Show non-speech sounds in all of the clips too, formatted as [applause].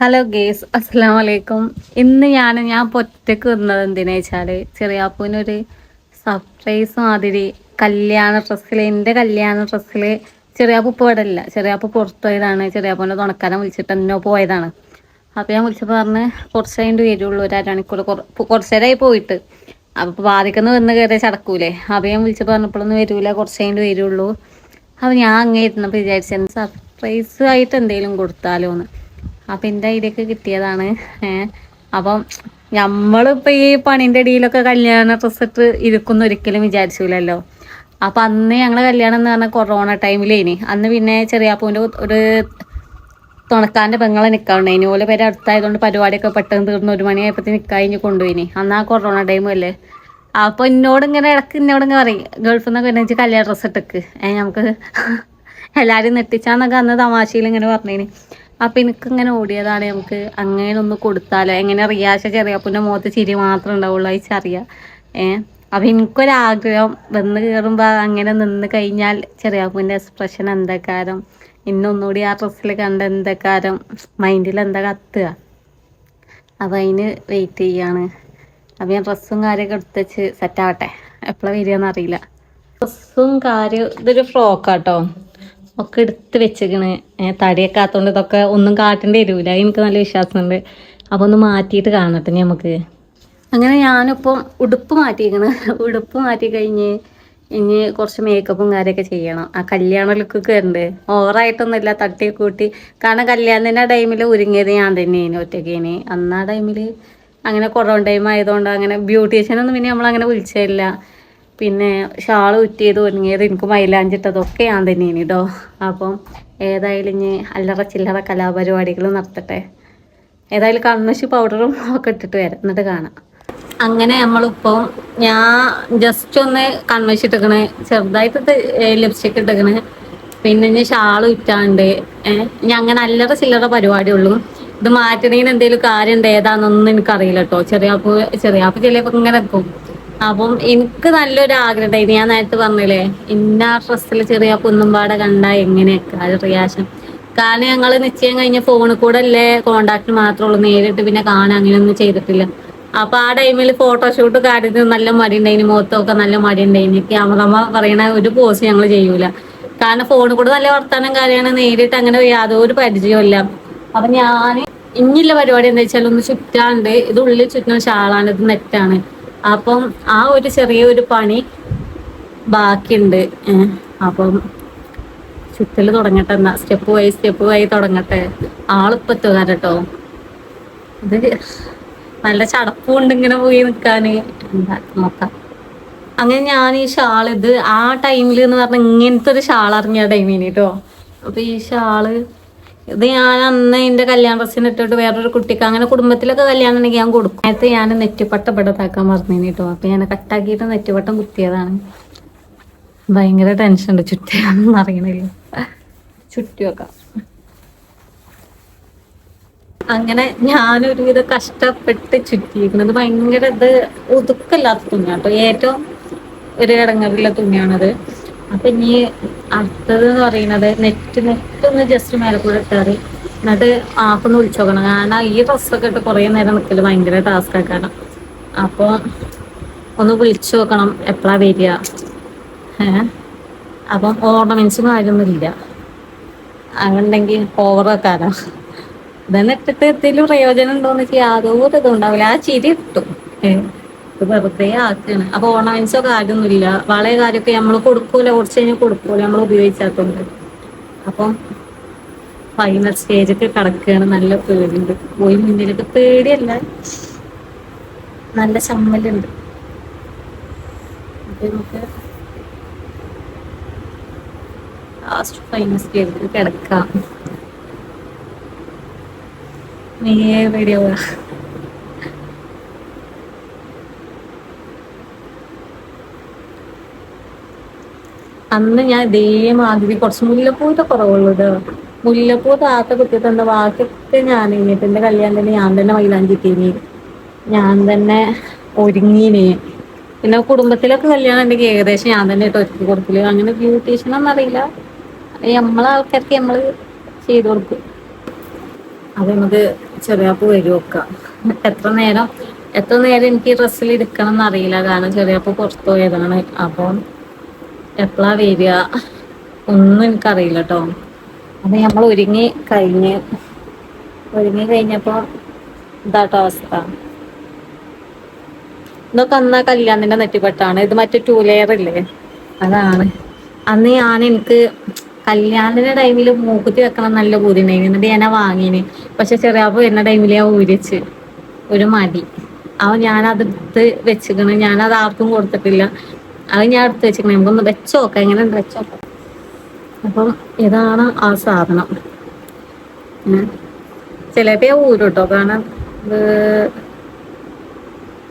Hello guys അസ്സാം വലൈക്കും ഇന്ന് ഞാൻ ഞാൻ ഒറ്റയ്ക്ക് വന്നത് എന്തിനാ വെച്ചാൽ ചെറിയാപ്പൂവിനൊരു സർപ്രൈസ് മാതിരി കല്യാണ ഡ്രസ്സിൽ എന്റെ കല്യാണ ഡ്രസ്സിൽ ചെറിയാപ്പൂ ഇല്ല ചെറിയാപ്പൂ പുറത്തു പോയതാണ്. ചെറിയാപ്പൂന്റെ തുണക്കാരൻ വിളിച്ചിട്ട് എന്നോ പോയതാണ്. അപ്പോൾ ഞാൻ വിളിച്ചപ്പോൾ പറഞ്ഞ് കുറച്ച് കഴിഞ്ഞിട്ട് വരുള്ളൂ. ഒരു അരമണിക്കൂർ കുറച്ച് നേരമായി പോയിട്ട്. അപ്പോൾ ബാധിക്കുന്ന വന്ന് കയറിയ ചടക്കൂലേ. അപ്പോൾ ഞാൻ വിളിച്ചപ്പോൾ പറഞ്ഞപ്പോഴൊന്നും വരൂല. കുറച്ച് കഴിഞ്ഞിട്ട് വരുള്ളൂ. അപ്പോൾ ഞാൻ അങ്ങേ ഇരുന്നപ്പോൾ വിചാരിച്ചു സർപ്രൈസ് ആയിട്ട് എന്തെങ്കിലും കൊടുത്താലോ എന്ന് അപ്പം എന്താ ഇതൊക്കെ കിട്ടിയതാണ്? അപ്പം നമ്മളിപ്പോൾ ഈ പണിന്റെ ഇടയിലൊക്കെ കല്യാണ ഡ്രസ്സ് ഇട്ട് ഇരിക്കുന്ന ഒരിക്കലും വിചാരിച്ചില്ലല്ലോ അപ്പം അന്ന് ഞങ്ങളെ കല്യാണം എന്ന് പറഞ്ഞാൽ കൊറോണ ടൈമിലേനി. അന്ന് പിന്നെ ചെറിയാപ്പൂന്റെ ഒരു തുണക്കാന്റെ പെങ്ങളെ നിൽക്കാറുണ്ടായിനി ഓലെ പേര് അടുത്തായതുകൊണ്ട് പരിപാടിയൊക്കെ പെട്ടെന്ന് തീർന്ന് ഒരു മണിയായപ്പോഴത്തേക്ക് നിൽക്കാഞ്ഞ് കൊണ്ടുപോയിനി. അന്ന് ആ കൊറോണ ടൈമല്ലേ അപ്പോൾ എന്നോട് ഇങ്ങനെ ഇടയ്ക്ക് എന്നോട് ഇങ്ങനെ പറയും ഗൾഫിൽ നിന്നൊക്കെ എന്നെ കല്യാണ ഡ്രസ്സ് ഏഹ് നമുക്ക് എല്ലാവരും നെട്ടിച്ചാന്നൊക്കെ അന്ന് തമാശയിൽ ഇങ്ങനെ പറഞ്ഞേനി. അപ്പം എനിക്കിങ്ങനെ ഓടിയതാണ് നമുക്ക് അങ്ങനെ ഒന്ന് കൊടുത്താലോ. എങ്ങനെ റിയാശ പിന്നെ മുഖത്ത് ചിരി മാത്രം ഉണ്ടാവുള്ളൂ അയച്ചറിയാം ഏഹ് അപ്പം എനിക്കൊരാഗ്രഹം വന്ന് കയറുമ്പോൾ അങ്ങനെ നിന്ന് കഴിഞ്ഞാൽ ചെറിയാപ്പൂന്റെ എക്സ്പ്രഷൻ എന്തൊക്കാരം ഇന്നൊന്നുകൂടി ആ ഡ്രസ്സിൽ കണ്ട എന്തൊക്കാരം മൈൻഡിൽ എന്താ കത്തുക? അപ്പം അതിന് വെയിറ്റ് ചെയ്യാണ്. അപ്പം ഞാൻ ഡ്രസ്സും കാര്യമൊക്കെ എടുത്തുവെച്ച് സെറ്റാവട്ടെ എപ്പോഴാണ് വരികയെന്ന് അറിയില്ല ഡ്രസ്സും കാര്യം ഇതൊരു ഫ്രോക്കാട്ടോ ഒക്കെ എടുത്ത് വെച്ചേക്കണ്. തടിയൊക്കെ ആത്തോണ്ട് ഇതൊക്കെ ഒന്നും കാട്ടേണ്ടി വരൂല. എനിക്ക് നല്ല വിശ്വാസമുണ്ട് അപ്പോൾ ഒന്ന് മാറ്റിയിട്ട് കാണട്ടെ നമുക്ക്. അങ്ങനെ ഞാനിപ്പം ഉടുപ്പ് മാറ്റിയിരിക്കണ് [laughs] ഉടുപ്പ് മാറ്റി കഴിഞ്ഞ് ഇനി കുറച്ച് മേക്കപ്പും കാര്യമൊക്കെ ചെയ്യണം. ആ കല്യാണ ലുക്ക് ഉണ്ട് ഓവറായിട്ടൊന്നുമില്ല തട്ടി കൂട്ടി. കാരണം കല്യാണത്തിന്റെ ടൈമിൽ ഒരുങ്ങിയത് ഞാൻ തന്നെയാണ് ഒറ്റയ്ക്കേന് അന്ന് ആ ടൈമിൽ അങ്ങനെ കൊറോണ ടൈം ആയതുകൊണ്ട് അങ്ങനെ ബ്യൂട്ടീഷ്യനൊന്നും പിന്നെ നമ്മളങ്ങനെ വിളിച്ചില്ല. പിന്നെ ഷാൾ കുറ്റിയത് ഒരുങ്ങിയത് എനിക്ക് മൈലാഞ്ചിട്ടതൊക്കെ ഞാൻ തന്നെയാണ് കേട്ടോ അപ്പം ഏതായാലും ഇനി അല്ലറ ചില്ലറ കലാപരിപാടികൾ നടത്തട്ടെ. ഏതായാലും കണ്ണശി പൗഡറും ഒക്കെ ഇട്ടിട്ട് വരാം. എന്നിട്ട് കാണാം. അങ്ങനെ നമ്മളിപ്പോൾ ഞാൻ ജസ്റ്റ് ഒന്ന് കൺവെച്ച് ഇട്ടിക്കണ്. ചെറുതായിട്ട് ലിപ്സ്റ്റിക് ഇട്ടിക്കണ്. പിന്നെ ഇനി ഷാൾ വിറ്റാണ്ട് ഞാൻ അങ്ങനെ അല്ലറ ചില്ലറ പരിപാടി ഉള്ളു. ഇത് മാറ്റണേന് എന്തെങ്കിലും കാര്യം ഉണ്ട്? ഏതാണെന്നൊന്നും എനിക്കറിയില്ല കേട്ടോ ചെറിയാപ്പ് ചെറിയാപ്പ് ചിലപ്പോൾ ഇങ്ങനെ നിൽക്കും അപ്പം എനിക്ക് നല്ലൊരു ആഗ്രഹം ഞാൻ നേരത്തെ പറഞ്ഞില്ലേ ഇന്ന ആ ഡ്രസ്സിൽ ചെറിയ കുന്നുംപാടെ കണ്ട എങ്ങനെയൊക്കെ? ആ റിയാക്ഷൻ. കാരണം ഞങ്ങൾ നിശ്ചയം കഴിഞ്ഞ ഫോണിൽ കൂടെ അല്ലേ കോണ്ടാക്ട് മാത്രമേ ഉള്ളൂ നേരിട്ട് പിന്നെ കാണാൻ അങ്ങനെയൊന്നും ചെയ്തിട്ടില്ല. അപ്പൊ ആ ടൈമിൽ ഫോട്ടോഷൂട്ട് കാര്യത്തിൽ നല്ല മടി ഉണ്ടായിന്. മുഖത്തൊക്കെ നല്ല മടി ഉണ്ടായിന്. ക്യാമറമ്മ പറയണ ഒരു പോസ് ഞങ്ങൾ ചെയ്യൂല. കാരണം ഫോണിൽ കൂടെ നല്ല വർത്താനം കാര്യമാണ്. നേരിട്ട് അങ്ങനെ യാതൊരു പരിചയമില്ല അപ്പൊ ഞാൻ ഇനിയുള്ള പരിപാടി എന്താ വെച്ചാൽ ഒന്ന് ചുറ്റാണ്ട് ഇത് ഉള്ളിൽ ചുറ്റുന്ന ഷാളാണ്. ഇത് നെറ്റാണ് അപ്പം ആ ഒരു ചെറിയൊരു പണി ബാക്കിയുണ്ട്. അപ്പം ചുറ്റൽ തുടങ്ങട്ടെ എന്നാ. സ്റ്റെപ്പ് വൈ സ്റ്റെപ്പ് വൈ തുടങ്ങട്ടെ. ആളിപ്പോ എത്തുക കേട്ടോ. ഇത് നല്ല ചടപ്പുണ്ട് ഇങ്ങനെ പോയി നിൽക്കാന് നോക്കാം. അങ്ങനെ ഞാൻ ഈ ഷാൾ ഇത് ആ ടൈമിൽ എന്ന് പറഞ്ഞാൽ ഇങ്ങനത്തെ ഒരു ഷാൾ അറിഞ്ഞ ടൈമിന് കേട്ടോ. അപ്പൊ ഈ ഷാൾ ഇത് ഞാൻ അന്ന് എന്റെ കല്യാണ ഡ്രസ്സിന് ഇട്ടിട്ട് വേറൊരു കുട്ടിക്ക് അങ്ങനെ കുടുംബത്തിലൊക്കെ കല്യാണം ഉണ്ടെങ്കിൽ ഞാൻ കൊടുക്കും. നേരത്തെ ഞാൻ നെറ്റിപ്പട്ടം ഇവിടെ താക്കാൻ പറഞ്ഞു കേട്ടോ അപ്പൊ ഞാൻ കട്ടാക്കിയിട്ട് നെറ്റിപ്പട്ടം കുത്തിയതാണ്. ഭയങ്കര ടെൻഷൻ ഉണ്ട്. ചുറ്റിയാണെന്ന് അറിയണില്ല. ചുറ്റി വെക്കാം. അങ്ങനെ ഞാനൊരു വിധം കഷ്ടപ്പെട്ട് ചുറ്റിയിരിക്കുന്നത് ഭയങ്കര ഇത് ഒതുക്കല്ലാത്ത തുണിയാട്ടോ ഏറ്റവും ഒരു ഇടങ്ങളിലെ തുണിയാണത്. അപ്പൊ ഇനി അടുത്തത് എന്ന് പറയുന്നത് നെറ്റ് നെറ്റ് ഒന്ന് ജസ്റ്റ് മേലെ കൂടെ കയറി എന്നിട്ട് ആപ്പൊന്ന് വിളിച്ചു നോക്കണം. കാരണം ഈ ഡ്രസ്സൊക്കെ ഇട്ട് കുറേ നേരം നിൽക്കൽ ഭയങ്കര ടാസ്ക് ആക്കാണ് അപ്പോൾ ഒന്ന് വിളിച്ചു നോക്കണം എപ്പോഴാ വരിക. ഏഹ് അപ്പം ഓർണമെന്റ്സും കാര്യമൊന്നുമില്ല അങ്ങനെണ്ടെങ്കിൽ ഓവർ വെക്കാനോ ഇതെന്നിട്ടിട്ട് എന്തെങ്കിലും പ്രയോജനം ഉണ്ടോന്ന് വെച്ചാൽ യാതൊരു ഇതും ഉണ്ടാവില്ല. ആ ചിരി കിട്ടും. ഏഹ് വെറുതെ ആക്കാണ്. അപ്പൊ ഓർണമെന്റ്സോ കാര്യമൊന്നുമില്ല വളയ കാര്യമൊക്കെ നമ്മൾ കൊടുക്കൂല. കുറച്ച് കഴിഞ്ഞാൽ കൊടുക്കൂല നമ്മൾ ഉപയോഗിച്ചാത്തോണ്ട്. അപ്പം ഫൈനൽ സ്റ്റേജൊക്കെ കിടക്കുകയാണ് നല്ല പേടിയുണ്ട്. പോയി മുന്നിലൊക്കെ പേടിയല്ല. നല്ല ചമ്മലുണ്ട്. ലാസ്റ്റ് ഫൈനൽ സ്റ്റേജിൽ കിടക്കാം. നീ വീഡിയോ അന്ന് ഞാൻ ഇതേമാതിരി കുറച്ച് മുല്ലപ്പൂവിന്റെ കുറവുള്ളൂ ഇത് മുല്ലപ്പൂ താത്ത എന്താ ബാക്കിയൊക്കെ ഞാൻ കഴിഞ്ഞിട്ട് എന്റെ കല്യാണത്തിന് ഞാൻ തന്നെ മൈലാഞ്ചി കഴിഞ്ഞ് ഞാൻ തന്നെ ഒരുങ്ങീനി. പിന്നെ കുടുംബത്തിലൊക്കെ കല്യാണം ഉണ്ടെങ്കിൽ ഏകദേശം ഞാൻ തന്നെ ഇട്ട് ഒരുക്കി കൊടുക്കൽ. അങ്ങനെ ബ്യൂട്ടീഷ്യൻ അറിയില്ല. നമ്മളെ ആൾക്കാർക്ക് നമ്മൾ ചെയ്തു കൊടുക്കും. അത് നമുക്ക് ചെറിയാപ്പ് വരും ഒക്കെ. എത്ര നേരം എത്ര നേരം എനിക്ക് ഡ്രസ്സിൽ ഇരിക്കണം എന്നറിയില്ല കാരണം ചെറിയാപ്പ് പുറത്തു പോയതാണ്. അപ്പം എപ്പോഴാ വരിക? ഒന്നും എനിക്കറിയില്ല കേട്ടോ അപ്പൊ നമ്മൾ ഒരുങ്ങി കഴിഞ്ഞ് ഒരുങ്ങി കഴിഞ്ഞപ്പോ ഇതാട്ടോ അവസ്ഥ. ഇതൊക്കെ അന്ന് കല്യാണത്തിന്റെ നെറ്റിപ്പെട്ടാണ്. ഇത് മറ്റേ ടൂ ലെയർ ഇല്ലേ? അതാണ്. അന്ന് ഞാൻ എനിക്ക് കല്യാണത്തിന്റെ ടൈമിൽ മൂക്കുത്തി വെക്കണം നല്ല ഉണ്ടായിരുന്നു എന്നിട്ട് ഞാൻ വാങ്ങിന്. പക്ഷെ ചെറിയാപ്പ് വരുന്ന ടൈമിൽ ഞാൻ ഊരിച്ച്. ഒരു മടി. അപ്പൊ ഞാനത് എടുത്ത് വെച്ചിക്കണ്. ഞാനത് ആർക്കും കൊടുത്തിട്ടില്ല. അത് ഞാൻ എടുത്ത് വെച്ചിക്കണേ നമുക്കൊന്ന് വെച്ചോക്കാം എങ്ങനെ ഉണ്ട് വെച്ചോക്കാം അപ്പം ഇതാണ് ആ സാധനം. ചിലപ്പോ ഊരും കേട്ടോ കാരണം ഇത്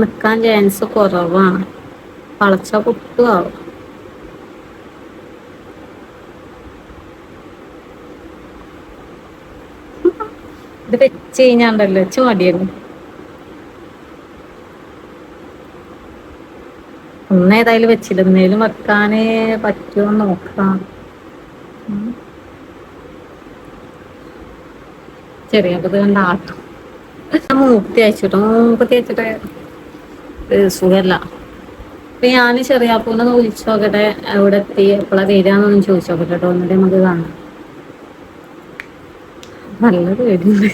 നിക്കാൻ ചാൻസ് കുറവാണ്. വളച്ച പൊട്ടുമാവും ഇത് വെച്ച് കഴിഞ്ഞാണ്ടല്ലോ വെച്ച് മടിയല്ലോ? ഒന്ന് ഏതായാലും വെച്ചില്ല എന്നേലും വെക്കാനേ പറ്റുമോ നോക്കാം. ഉം. ചെറിയ ഇത് കണ്ട ആട്ടും. മൂക്കുത്തി അയച്ചിട്ടോ? മൂക്കുത്തി അയച്ചിട്ട് സുഖല്ല. അപ്പൊ ഞാൻ ചെറിയാപ്പൂനെ അപ്പൂന്ന് വിളിച്ചു നോക്കട്ടെ എവിടെ എത്തി? എപ്പോഴാ വരികയെന്നൊന്നും ചോദിച്ചു നോക്കട്ടെ കേട്ടോ. എന്നിട്ട് നമുക്ക് കാണാം. നല്ല പേടിയുണ്ട്.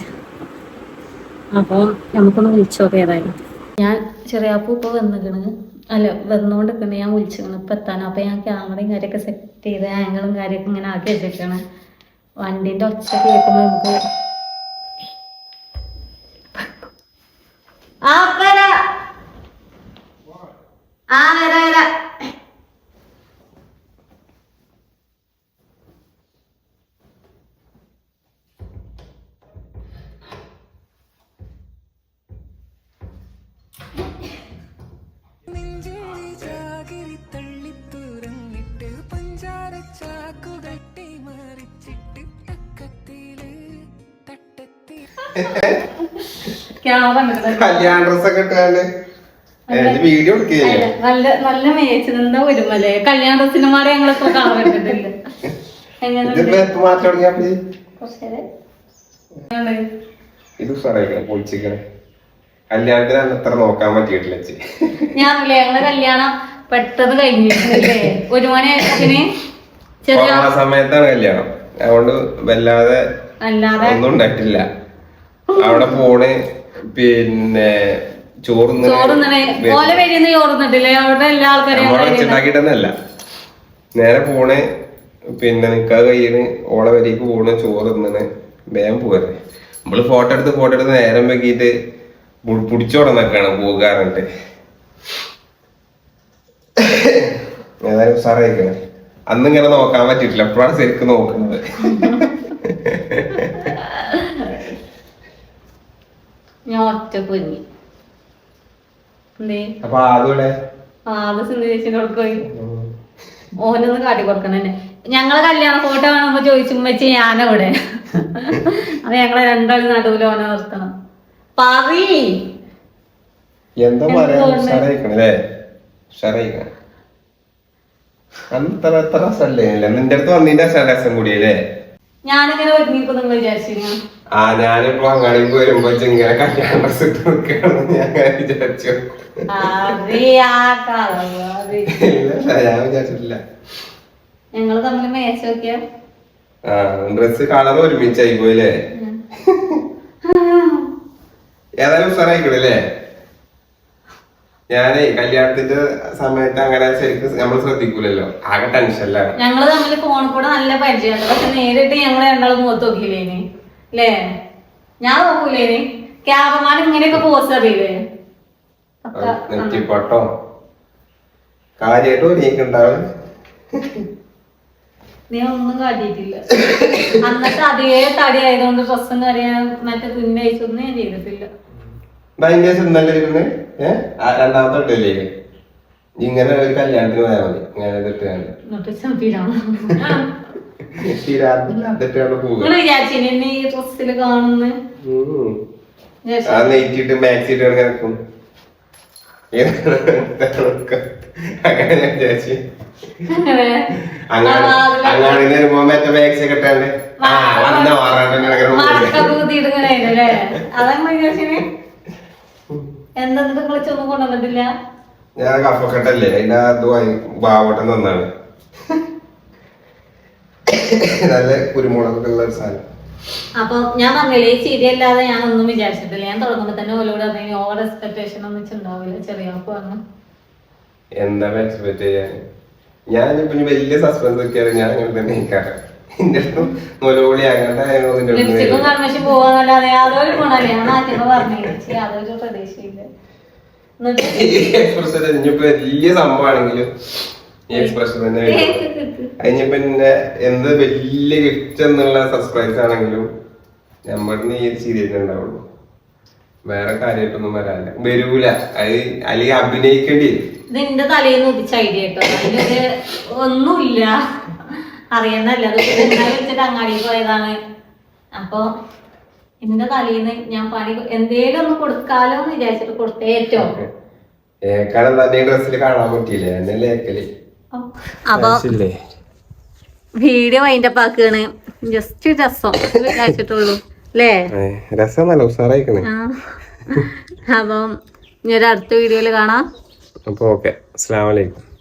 അപ്പൊ നമുക്കൊന്ന് വിളിച്ചു നോക്കാം ഏതായാലും. ഞാൻ ചെറിയാപ്പൂ ഇപ്പോൾ വന്നിക്കണ്. അല്ല വന്നുകൊണ്ടിരിക്കണേ ഞാൻ വിളിച്ചിരുന്നു. ഇപ്പം എത്താനോ. അപ്പം ഞാൻ ക്യാമറയും കാര്യമൊക്കെ സെറ്റ് ചെയ്ത് ആംഗിളും കാര്യമൊക്കെ ഇങ്ങനെ ആക്കി എടുക്കണം വണ്ടീന്റെ ഒച്ച കേൾക്കുമ്പോൾ നമുക്ക് ആ ക്യാമറ ഒക്കെ ഇട്ടാണ്ട്. വീഡിയോ നല്ല നല്ല മേച്ച് നിന്ന ഒരുമല്ലേ കല്യാണ ഞങ്ങളിപ്പോ ഇതിപ്പോ എപ്പോ മാറ്റം തുടങ്ങിയാ ഇത്? ഉഷാറായിക്കണം പൊളിച്ചിക്കണേ കല്യാണത്തിന് അന്ന് അത്ര നോക്കാൻ പറ്റിയിട്ടില്ല ചേച്ചി ഞാനില്ലേ ഞങ്ങളെ കല്യാണം പെട്ടെന്ന് കഴിഞ്ഞിട്ടില്ലേ? ഒരു മണിയായതിന് ചെറിയ സമയത്താണ് കല്യാണം. അതുകൊണ്ട് വല്ലാതെ അല്ലാതെ ഒന്നും ഉണ്ടായിട്ടില്ല. അവിടെ പോണ് പിന്നെ ചോറുന്ന് ചോറുന്നണേ ഓലെ പേരിന്ന് ചോറുന്നിട്ടില്ലേ? അവിടെ എല്ലാ നേരെ പോണ് പിന്നെ നിക്കാതെ കഴിയണ് ഓളെ വരിക്ക് പോണ് ചോറ് തിന്നണ് വേഗം പോവല്ലേ. നമ്മൾ ഫോട്ടോ എടുത്ത് ഫോട്ടോ എടുത്ത് നേരം വെക്കിയിട്ട് പിടിച്ചോടന്നൊക്കെയാണ് പോകാറുണ്ട് ഏതായാലും സാറേക്കണേ അന്ന് ഇങ്ങനെ നോക്കാൻ പറ്റിയിട്ടില്ല. എപ്പോഴാണ് ശരിക്കും നോക്കുന്നത് ഞാൻ ഒറ്റ പോയി. ഓനൊന്ന് കാട്ടി കൊടുക്കണം തന്നെ. ഞങ്ങളെ കല്യാണ ഫോട്ടോ കാണുമ്പോ ചോദിച്ചു വെച്ച് ഞാനവിടെ? അത് ഞങ്ങളെ രണ്ടാളും നടുവിൽ ഓനെ നിർത്തണം. പറി എന്താ പറയാ നിന്റെ അടുത്ത് വന്നിന്റെ രസം കൂടിയല്ലേ? ഞാനിങ്ങനെ ഒരുങ്ങിക്കും നിങ്ങൾ വിചാരിച്ചിരുന്നു? ആ ഞാനിപ്പോ അങ്ങാടിക്ക് വരുമ്പോ ഇങ്ങനെ കല്യാണ ഡ്രസ് ഇട്ട് നിൽക്കുകയാണെന്ന് ഞാൻ അങ്ങനെ വിചാരിച്ചു. ഞാൻ വിചാരിച്ചിട്ടില്ല. ഞങ്ങൾ തമ്മിൽ മേച്ച് നോക്കിയ? ഡ്രസ് കളർ ഒരുമിച്ചായി പോയില്ലേ? ഏതായാലും ഉഷാറായിക്കണല്ലേ ഞാനേ കല്യാണത്തിന്റെ സമയത്ത് അങ്ങനെ ശരിക്കും നമ്മൾ ശ്രദ്ധിക്കൂലല്ലോ. ആകെ ടെൻഷനിലാണ്. ഞങ്ങൾ തമ്മിൽ ഫോണിൽ കൂടെ നല്ല പരിചയമുണ്ട്. പക്ഷെ നേരിട്ട് ഞങ്ങൾ രണ്ടാളും മുഖത്ത് നോക്കിയില്ലേനി. അല്ലേ ഞാൻ നോക്കൂലേനി. ക്യാമറമാൻ ഇങ്ങനെയൊക്കെ പോസ് അറിയില്ലേ നെറ്റിപ്പട്ടോ. കാര്യമായിട്ട് നീ ഒന്നും കാട്ടിയിട്ടില്ല. അന്നത്തെ അതേ തടി ആയതുകൊണ്ട് ഡ്രസ്സും കാര്യം മറ്റേ തുന്നയച്ചൊന്നും ഞാൻ ചെയ്തിട്ടില്ല. അതിന്റെ ഇരുന്ന് രണ്ടാമത്തെ ഇട്ടില്ലേ ഇങ്ങനെ ഒരു കല്യാണത്തിന് പോയാൽ മതി. ഇങ്ങനെ ഉം. ആ നെയ്റ്റിട്ട് മാക്സി ഇട്ട് കിടക്കും. അങ്ങനെ ഞാൻ അങ്ങനെ. അങ്ങനെ വരുമ്പോ മറ്റേ മാക്സി കിട്ടാണ്ട് ആ വന്ന വാറാട്ടം കിടക്കണ മടക്ക എന്താ നിങ്ങൾ ചൊന്നും കൊണ്ടുവന്നിട്ടില്ല? ഞാൻ കഫക്കെട്ടല്ലേ അതിന്റെ അത് ബാവട്ടം തന്നാണ്. നല്ല കുരുമുളകൊക്കെ ഉള്ള ഒരു സാധനം. അപ്പൊ ഞാൻ പറഞ്ഞില്ലേ ഈ ശരിയല്ലാതെ ഞാൻ ഒന്നും വിചാരിച്ചിട്ടില്ല. ഞാൻ തുടങ്ങുമ്പോ തന്നെ ഓലോട് പറഞ്ഞു ഓവർ എക്സ്പെക്ടേഷൻ ഒന്നും ഉണ്ടാവില്ല ചെറിയ പറഞ്ഞു എന്താ എക്സ്പെക്ട് ചെയ്യാൻ? ഞാൻ ഇപ്പൊ വലിയ സസ്പെൻസ് ഒക്കെയാണ് ഞാൻ അങ്ങനെ തന്നെ എന്റെ അടുത്ത് നൂലുപൊളി അങ്ങനത്തെ കാര്യങ്ങളൊന്നും എന്റെ അടുത്ത് ലിപ്സ്റ്റിക്കും വരില്ല. കൺമശി പോവാന്നല്ലാതെ യാതൊരു ഗുണമല്ല. ഞാൻ ആദ്യമേ പറഞ്ഞു പക്ഷേ യാതൊരു പ്രതീക്ഷയില്ല. എന്നിട്ട് ഈ എക്സ്പ്രഷൻ ഇനിയിപ്പോ വലിയ സംഭവമാണെങ്കിലും ഈ എക്സ്പ്രഷൻ തന്നെ വരും. [laughs] എന്ത് വലിയ ഗിഫ്റ്റ് എന്നുള്ള സർപ്രൈസ് ആണെങ്കിലും നമ്മളിന്ന് ഈ സീരിയൽ ഉണ്ടാവുള്ളൂ. വേറെ കാര്യമായിട്ടൊന്നും വരാനില്ല. വരൂല. അത് അല്ലെങ്കിൽ അഭിനയിക്കേണ്ടി വരും. നിന്ന് ഉദിച്ച ഐഡിയ കേട്ടോ. അതിനൊരു ഒന്നുമില്ല. അറിയുന്നല്ല അത് വെച്ചിട്ട് അങ്ങാടി പോയതാണ്. അപ്പൊ എന്റെ തലയിൽ നിന്ന് ഞാൻ പണി എന്തേലും ഒന്ന് കൊടുക്കാലോ എന്ന് വിചാരിച്ചിട്ട് കൊടുത്തേ ഏറ്റവും. അപ്പൊ വീഡിയോ അതിന്റെ പാക്കാണ് ജസ്റ്റ് രസം വിചാരിച്ചിട്ടുള്ളൂ. അല്ലേ? രസം നല്ല ഉഷാറായിക്കണേ. ആ. അപ്പം ഇനി ഒരു അടുത്ത വീഡിയോയിൽ കാണാം. അപ്പൊ ഓക്കെ. അസ്സാം വലൈക്കും